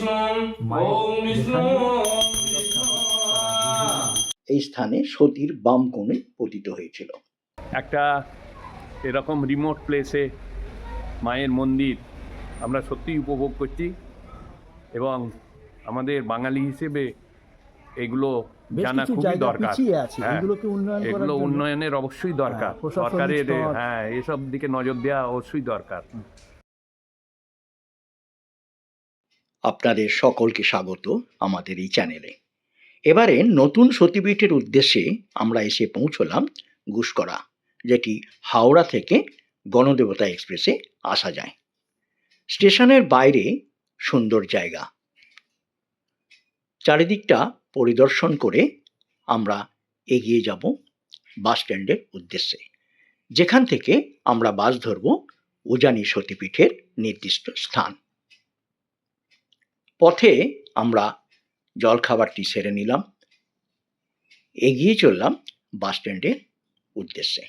বিষ্ণু ওম বিষ্ণু এই স্থানে সতীর বাম কোণে পতিত হয়েছিল। একটা এরকম রিমোট প্লেসে মায়ের মন্দির আমরা সত্যিই উপভোগ করছি এবং আমাদের বাঙালি হিসেবে এগুলো জানা খুবই দরকার। হ্যাঁ, এগুলো উন্নয়নের অবশ্যই দরকার। হ্যাঁ, সরকারের। হ্যাঁ এসব দিকে নজর দেওয়া অবশ্যই দরকার। আপনাদের সকলকে স্বাগত আমাদের এই চ্যানেলে এবারে নতুন সতীপীঠের উদ্দেশ্যে আমরা এসে পৌঁছলাম গুসকরা, যেটি হাওড়া থেকে গণদেবতা এক্সপ্রেসে আসা যায়। স্টেশনের বাইরে সুন্দর জায়গা। চারিদিকটা পরিদর্শন করে আমরা এগিয়ে যাব বাস স্ট্যান্ডের উদ্দেশ্যে, যেখান থেকে আমরা বাস ধরব উজানি সতীপীঠের নির্দিষ্ট স্থান। পথে আমরা জলখাবারটি সেরে নিলাম, এগিয়ে চললাম বাস স্ট্যান্ডের উদ্দেশ্যে।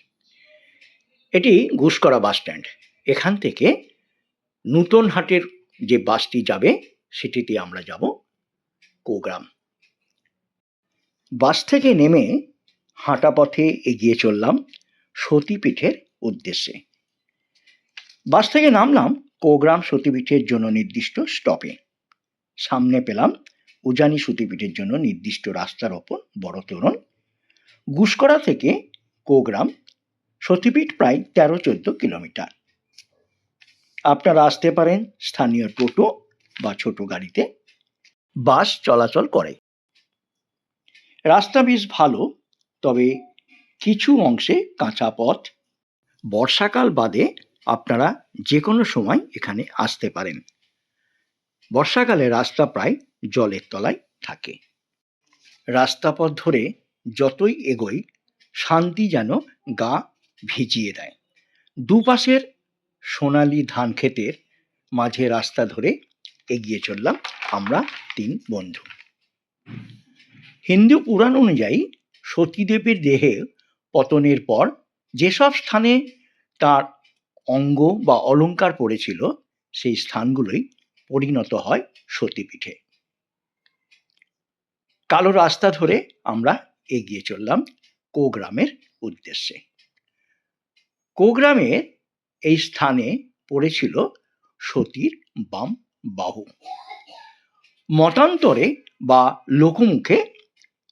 এটি ঘুষকরা বাস স্ট্যান্ড। এখান থেকে নূতন হাটের যে বাসটি যাবে, সেটিতে আমরা যাব কোগ্রাম। বাস থেকে নেমে হাঁটা পথে এগিয়ে চললাম সতীপীঠের উদ্দেশ্যে। বাস থেকে নামলাম কোগ্রাম সতীপীঠের জন্য নির্দিষ্ট স্টপে সামনে পেলাম উজানি সতীপীঠের জন্য নির্দিষ্ট রাস্তার ওপর বড় তোরণ। গুসকরা থেকে কোগ্রাম, সতীপীঠ প্রায় তেরো চোদ্দ কিলোমিটার। আপনারা আসতে পারেন স্থানীয় টোটো বা ছোট গাড়িতে। বাস চলাচল করে। রাস্তা বেশ ভালো, তবে কিছু অংশে কাঁচা পথ। বর্ষাকাল বাদে আপনারা যে কোনো সময় এখানে আসতে পারেন। বর্ষাকালে রাস্তা প্রায় জলের তলায় থাকে। রাস্তাপথ ধরে যতই এগোই, শান্তি যেন গা ভিজিয়ে দেয়। দুপাশের সোনালি ধান ক্ষেতের মাঝে রাস্তা ধরে এগিয়ে চললাম আমরা তিন বন্ধু। হিন্দু পুরাণ অনুযায়ী সতীদেবীর দেহে পতনের পর যেসব স্থানে তার অঙ্গ বা অলংকার পড়েছিল, সেই স্থানগুলোই পরিণত হয় সতীপীঠে। কালো রাস্তা ধরে আমরা এগিয়ে চললাম কোগ্রামের উদ্দেশ্যে। কোগ্রামে এই স্থানে পড়েছিল সতীর বাম বাহু। মতান্তরে বা লোকমুখে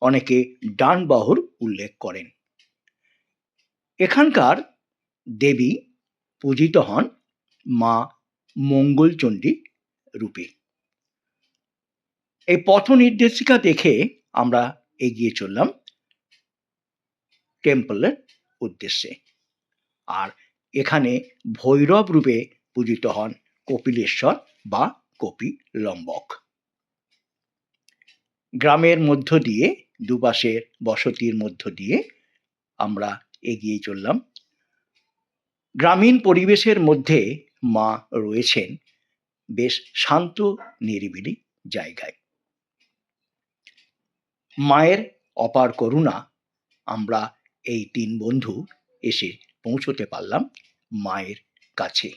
অনেকে ডান বাহুর উল্লেখ করেন। এখানকার দেবী পূজিত হন মা মঙ্গলচণ্ডী রূপে। এই পথ নির্দেশিকা দেখে আমরা এগিয়ে চললাম টেম্পলের উদ্দেশ্যে। আর এখানে ভৈরব রূপে পূজিত হন কপিলেশ্বর বা কপি লম্বক। গ্রামের মধ্য দিয়ে, দুপাশের বসতির মধ্য দিয়ে আমরা এগিয়ে চললাম। গ্রামীণ পরিবেশের মধ্যে মা রয়েছেন বেশ শান্ত, নিরিবিলি জায়গায়। মায়ের অপার করুণা, আমরা এই তিন বন্ধু এসে পৌঁছতে পারলাম মায়ের কাছে।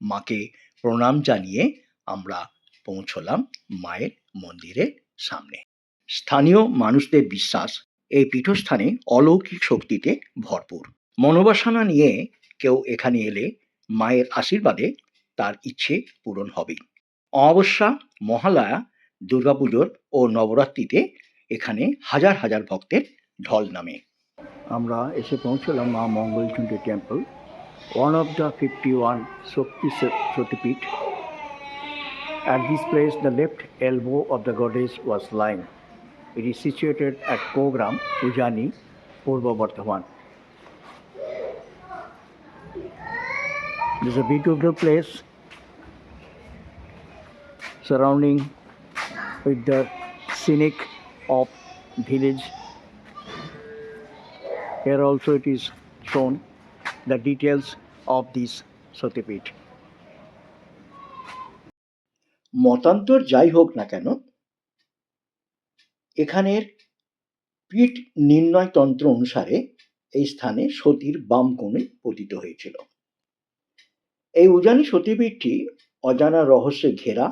মাকে প্রণাম জানিয়ে আমরা পৌঁছলাম মায়ের মন্দিরের সামনে। স্থানীয় মানুষদের বিশ্বাস, এই পীঠস্থানে অলৌকিক শক্তিতে ভরপুর। মনোবাসনা নিয়ে কেউ এখানে এলে মায়ের আশীর্বাদে তার ইচ্ছে পূরণ হবে। অমাবস্যা, মহালয়া, দুর্গাপুজোর ও নবরাত্রিতে এখানে হাজার হাজার ভক্তের ঢল নামে। আমরা এসে পৌঁছলাম মা Mangalchandi temple one of the fifty one Shakti Shaktipeeth at this place the left elbow of the goddess was lying it is situated at Kogram পূজানি Purba Bardhaman this a beautiful place surrounding with the scenic of village. Here also it is shown the details of this Satipit. মতান্তর যাই হোক না কেন এখানের পীঠ নির্ণয় তন্ত্র অনুসারে এই স্থানে সতীর বাম কোণে পতিত হয়েছিল এই উজানি সতীপীঠটি অজানা রহস্যে ঘেরা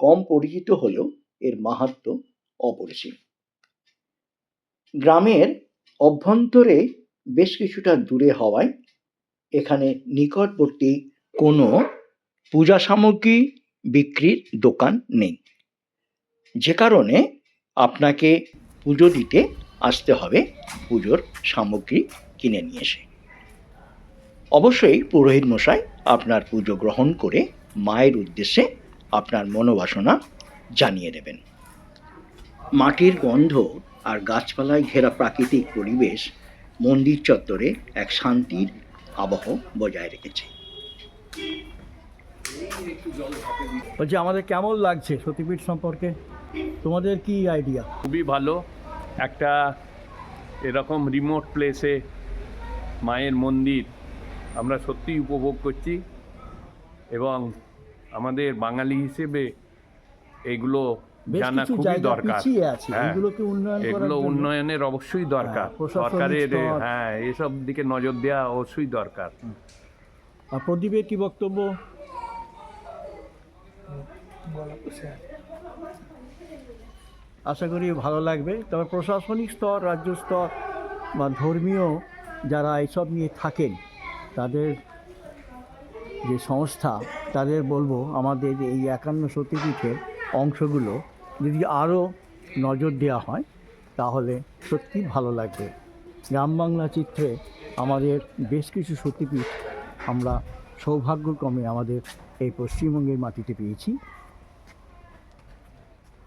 কম পরিচিত হলেও এর মাহাত্ম্য অপরিসীম। গ্রামের অভ্যন্তরে বেশ কিছুটা দূরে হওয়ায় এখানে নিকটবর্তী কোনো পূজা সামগ্রী বিক্রির দোকান নেই। যে কারণে আপনাকে পুজো দিতে আসতে হবে পুজোর সামগ্রী কিনে নিয়ে এসে। অবশ্যই পুরোহিত মশাই আপনার পুজো গ্রহণ করে মায়ের উদ্দেশ্যে আপনার মনোবাসনা জানিয়ে দেবেন। মাটির গন্ধ আর গাছপালায় ঘেরা প্রাকৃতিক পরিবেশ মন্দির চত্বরে এক শান্তির আবহ বজায় রেখেছে। বলছি আমাদের কেমন লাগছে সতীপীঠ সম্পর্কে? তোমাদের কি আইডিয়া খুবই ভালো। একটা এরকম রিমোট প্লেসে মায়ের মন্দির আমরা সত্যিই উপভোগ করছি এবং আমাদের বাঙালি হিসেবে এগুলো জানা খুবই দরকার। হ্যাঁ। এগুলোকে উন্নয়ন এগুলো উন্নয়নের অবশ্যই দরকার। হ্যাঁ, সরকারের স্তর। হ্যাঁ এসব দিকে নজর দেওয়া অবশ্যই দরকার। প্রদীপের কি বক্তব্য? আশা করি ভালো লাগবে। তবে প্রশাসনিক স্তর রাজ্য স্তর বা ধর্মীয় যারা এইসব নিয়ে থাকেন তাদের যে সংস্থা, তাদের বলব আমাদের এই একান্ন সতীপীঠের অংশগুলো যদি আরও নজর দেওয়া হয়, তাহলে সত্যি ভালো লাগবে। গ্রাম বাংলা চিত্রে আমাদের বেশ কিছু সতীপীঠ আমরা সৌভাগ্যক্রমে আমাদের এই পশ্চিমবঙ্গের মাটিতে পেয়েছি।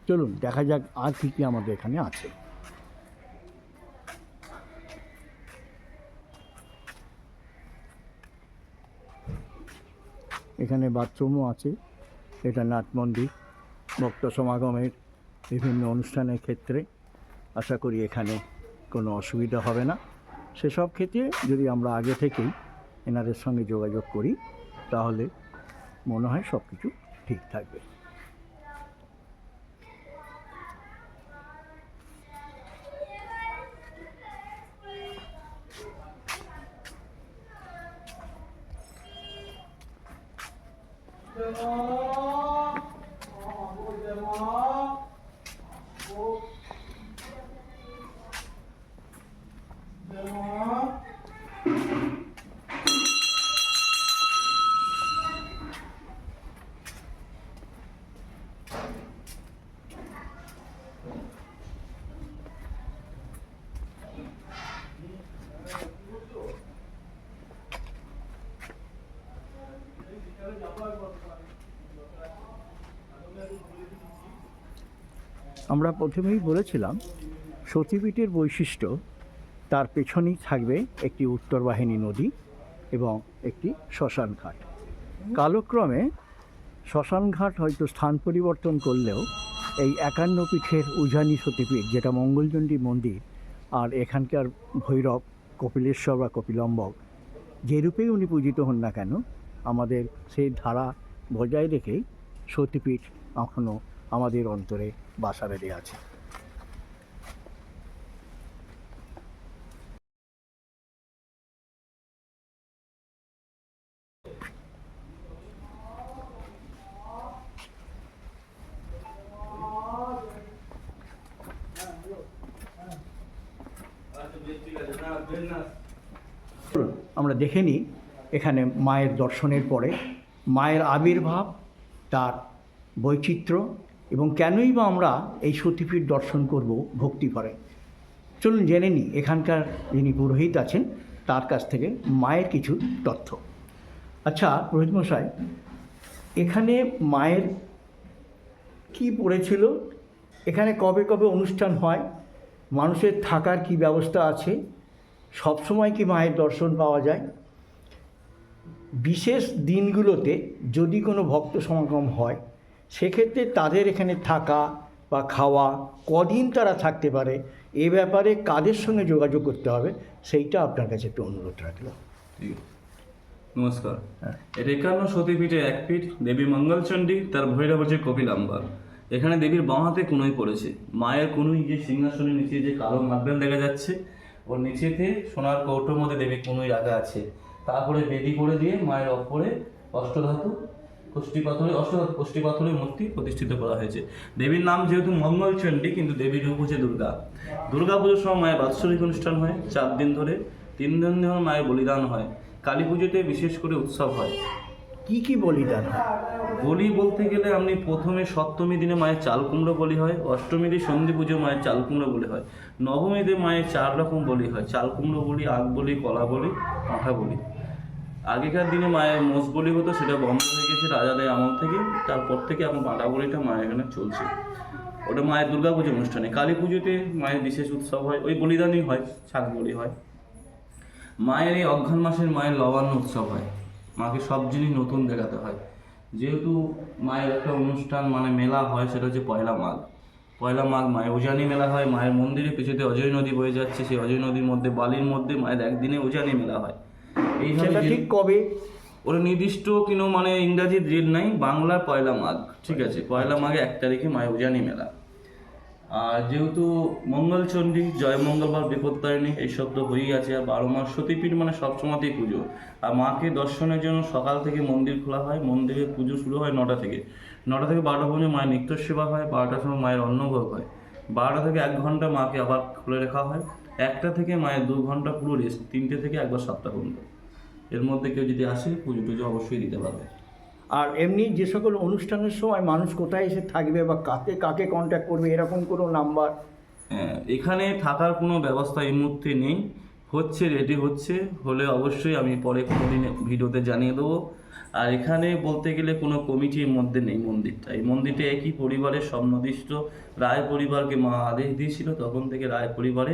চলুন, দেখা যাক আর কী কী আমাদের এখানে আছে। এখানে বাথরুমও আছে। এটা নাট মন্দির, ভক্ত সমাগমের বিভিন্ন অনুষ্ঠানের ক্ষেত্রে। আশা করি এখানে কোনো অসুবিধা হবে না। সেসব ক্ষেত্রে যদি আমরা আগে থেকেই এনাদের সঙ্গে যোগাযোগ করি, তাহলে মনে হয় সব কিছু ঠিক থাকবে। আমরা প্রথমেই বলেছিলাম, সতীপীঠের বৈশিষ্ট্য, তার পেছনেই থাকবে একটি উত্তর বাহিনী নদী এবং একটি শ্মশান ঘাট কালক্রমে শ্মশান ঘাট হয়তো স্থান পরিবর্তন করলেও এই একান্ন পীঠের উজানি সতীপীঠ, যেটা মঙ্গলচণ্ডী মন্দির আর এখানকার ভৈরব, কপিলেশ্বর বা কপিলম্বক, যে রূপেই উনি পূজিত হন না কেন, আমাদের সেই ধারা বজায় রেখেই সতীপীঠ এখনও আমাদের অন্তরে বাসা বেঁধে আছে। আমরা দেখে নিই এখানে মায়ের দর্শনের পরে মায়ের আবির্ভাব তার বৈচিত্র্য এবং কেনই বা আমরা এই সতীপীঠ দর্শন করব ভক্তি ভরে চলুন জেনে নিই, এখানকার যিনি পুরোহিত আছেন, তার কাছ থেকে মায়ের কিছু তথ্য। আচ্ছা পুরোহিত মশাই, এখানে মায়ের কি পড়েছিল? এখানে কবে কবে অনুষ্ঠান হয়? মানুষের থাকার কি ব্যবস্থা আছে? সব সময় কি মায়ের দর্শন পাওয়া যায়? বিশেষ দিনগুলোতে যদি কোনো ভক্ত সমাগম হয় সেক্ষেত্রে তাদের এখানে থাকা বা খাওয়া কদিন তারা থাকতে পারে এ ব্যাপারে কাদের সঙ্গে যোগাযোগ করতে হবে সেইটা আপনার কাছে একটু অনুরোধ রাখলাম। নমস্কার। হ্যাঁ। এটা একান্ন সতীপীঠে এক পীঠ দেবী মঙ্গলচণ্ডী তার ভৈরব হচ্ছে কপিল কপিলাম্বার এখানে দেবীর বাঁ হাতে কুনোই পড়েছে। মায়ের কুনুই যে সিংহাসনের নিচে যে কালো মার্বেল দেখা যাচ্ছে ওর নিচেতে সোনার কৌটোর মধ্যে দেবী কুনুই রাখা আছে। তারপরে বেদি করে দিয়ে মায়ের ওপরে অষ্টধাতু কষ্টি পাথরে অষ্টধাতু কষ্টি পাথরের মূর্তি প্রতিষ্ঠিত করা হয়েছে। দেবীর নাম যেহেতু মঙ্গল মঙ্গলচণ্ডী কিন্তু দেবীর রূপ হচ্ছে দুর্গা। দুর্গা পুজোর সময় মায়ের বাৎসরিক অনুষ্ঠান হয় চার দিন ধরে। তিন দিন ধরে মায়ের বলিদান হয়। কালী পুজোতে বিশেষ করে উৎসব হয়। কি কি বলিদান হয়? বলি বলতে গেলে আপনি প্রথমে সপ্তমী দিনে মায়ের চাল কুমড়ো বলি হয় অষ্টমীতে সন্ধি পুজো মায়ের চাল কুমড়ো বলি হয় নবমীতে মায়ের চার রকম বলি হয় চাল কুমড়ো বলি আগ বলি কলা বলি পাঁঠা বলি। আগেকার দিনে মায়ের মোষ বলি হতো, সেটা বন্ধ হয়ে গেছে রাজাদের আমল থেকে, তারপর থেকে এখন পাঁঠা বলিটা মায়ের এখানে চলছে। ওটা মায়ের দুর্গা পুজো অনুষ্ঠানে। কালী পুজোতে মায়ের বিশেষ উৎসব হয়, ওই বলিদানই হয় শাক বলি হয়। মায়ের এই অঘ্রাণ মাসের মায়ের লবান্ন উৎসব হয়। মাকে সব জিনিস নতুন দেখাতে হয়। যেহেতু মায়ের একটা অনুষ্ঠান মানে মেলা হয়, সেটা হচ্ছে পয়লা মাঘ। পয়লা মাঘ মায়ের উজানি মেলা হয়, মায়ের মন্দিরে পিছুতে অজয় নদী বয়ে যাচ্ছে, সেই অজয় নদীর মধ্যে, বালির মধ্যে মায়ের একদিনে উজানি মেলা হয়। সেটা ঠিক কবে? ওরা নির্দিষ্ট কোনো মানে ইংরাজি ডেট নাই বাংলার পয়লা মাঘ ঠিক আছে? পয়লা মাঘে এক তারিখে মায়ের উজানি মেলা। আর যেহেতু মঙ্গলচণ্ডী জয় মঙ্গলবার বিপত্তারিণী এইসব তো হয়েই আছে আর বারো মাস সতীপীঠ মানে সবসময়তেই পুজো। আর মাকে দর্শনের জন্য সকাল থেকে মন্দির খোলা হয় মন্দিরে পুজো শুরু হয় নটা থেকে। নটা থেকে বারোটা পর্যন্ত মায়ের নিত্য সেবা হয় বারোটার সময় মায়ের অন্নভোগ হয়। বারোটা থেকে এক ঘণ্টা মাকে আবার খুলে রাখা হয়। একটা থেকে মায়ের দু ঘণ্টা পুরো রেস্ট তিনটে থেকে একবার সাতটা পর্যন্ত। এর মধ্যে কেউ যদি আসে পুজো টুজো অবশ্যই দিতে পারবে। আর এমনি যে সকল অনুষ্ঠানের সময় মানুষ কোথায় এসে থাকবে বা কাকে কাকে কন্ট্যাক্ট করবে এরকম কোনো নাম্বার হ্যাঁ, এখানে থাকার কোনো ব্যবস্থা এই মুহূর্তে নেই। হচ্ছে রেডি হচ্ছে হলে অবশ্যই আমি পরে কোনো দিন ভিডিওতে জানিয়ে দেবো। আর এখানে বলতে গেলে কোনো কমিটির মধ্যে নেই মন্দিরটা। এই মন্দিরটা একই পরিবারের স্বপ্নদিষ্ট। রায় পরিবারকে মা আদেশ দিয়েছিল তখন থেকে রায় পরিবারে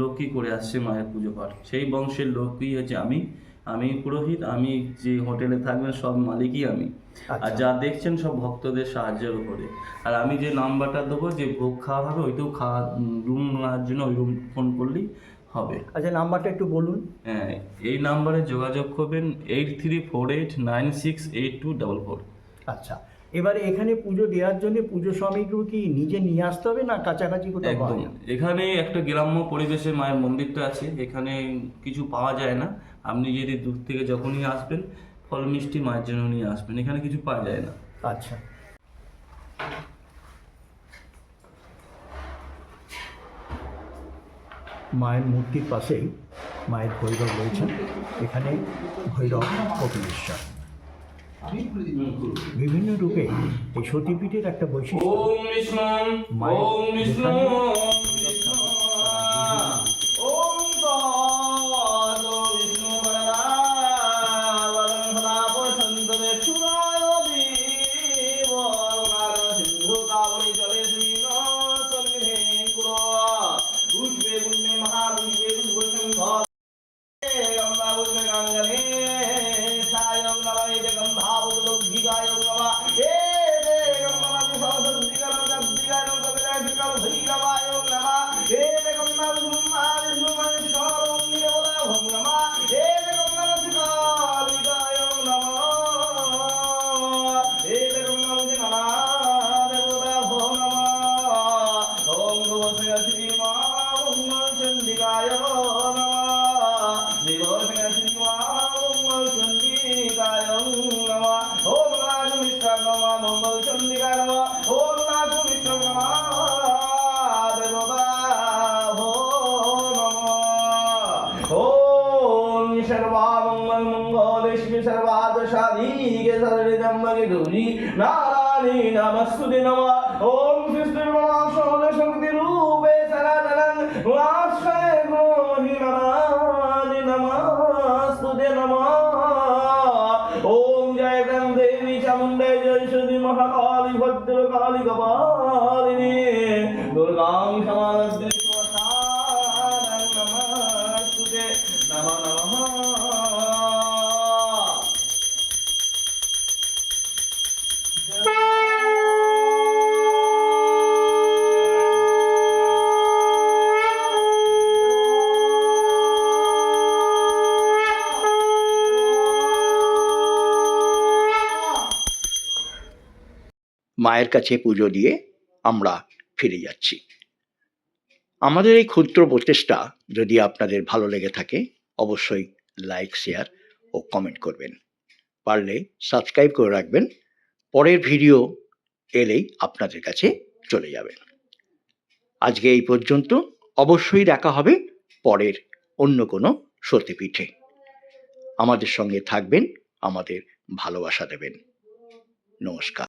লোকই করে আসছে মায়ের পুজো পাঠ। সেই বংশের লোকই হচ্ছে আমি। আমি পুরোহিত আমি যে হোটেলে থাকবেন সব মালিকই আমি। আর আচ্ছা। যা দেখছেন সব ভক্তদের সাহায্যের উপরে। আর আমি যে নাম্বারটা দেবো যে ভোগ খাওয়া হবে ওইটাও খাওয়া রুম নেওয়ার জন্য ওই রুম ফোন করলেই হবে। আচ্ছা নাম্বারটা একটু বলুন। হ্যাঁ এই নাম্বারে যোগাযোগ করবেন eight three four eight nine six eight two double four আচ্ছা। এবারে এখানে পুজো দেওয়ার জন্য পুজো সামগ্রী কি নিজে নিয়ে আসতে হবে না কাছাকাছি কোথাও একদম। এখানে একটা গ্রাম্য পরিবেশে মায়ের মন্দিরটা আছে। এখানে কিছু পাওয়া যায় না। আপনি যদি দূর থেকে যখনই আসবেন ফল মিষ্টি মায়ের জন্য নিয়ে আসবেন। এখানে কিছু পাওয়া যায় না। আচ্ছা। মায়ের মূর্তির পাশেই মায়ের ভৈরব রয়েছেন এখানে ভৈরব কপিলেশ্বর বিভিন্ন রূপে এই সতীপীঠের একটা বৈশিষ্ট্য। সর্বামঙ্গল মঙ্গলে শিবে সর্বাদ সাধিকে সর্বেদম্বকে গৌরী নারায়ণী নমস্তুতে নমঃ ওম কৃষ্ণ মহাশলে শক্তি রূপে সনাতনং আশ্রয় গ্রহণি নারায়ণী নমস্তুতে নমঃ ওম জয় গং দেবী চামুণ্ডে জয় সতী মহাকালী ভদ্রকালী কপালিনী মায়ের কাছে পুজো দিয়ে আমরা ফিরে যাচ্ছি। আমাদের এই ক্ষুদ্র প্রচেষ্টা যদি আপনাদের ভালো লেগে থাকে, অবশ্যই লাইক, শেয়ার ও কমেন্ট করবেন। পারলে সাবস্ক্রাইব করে রাখবেন। পরের ভিডিও এলেই আপনাদের কাছে চলে যাবে। আজকে এই পর্যন্ত। অবশ্যই দেখা হবে পরের অন্য কোনো সতীপীঠে। আমাদের সঙ্গে থাকবেন, আমাদের ভালোবাসা দেবেন। নমস্কার।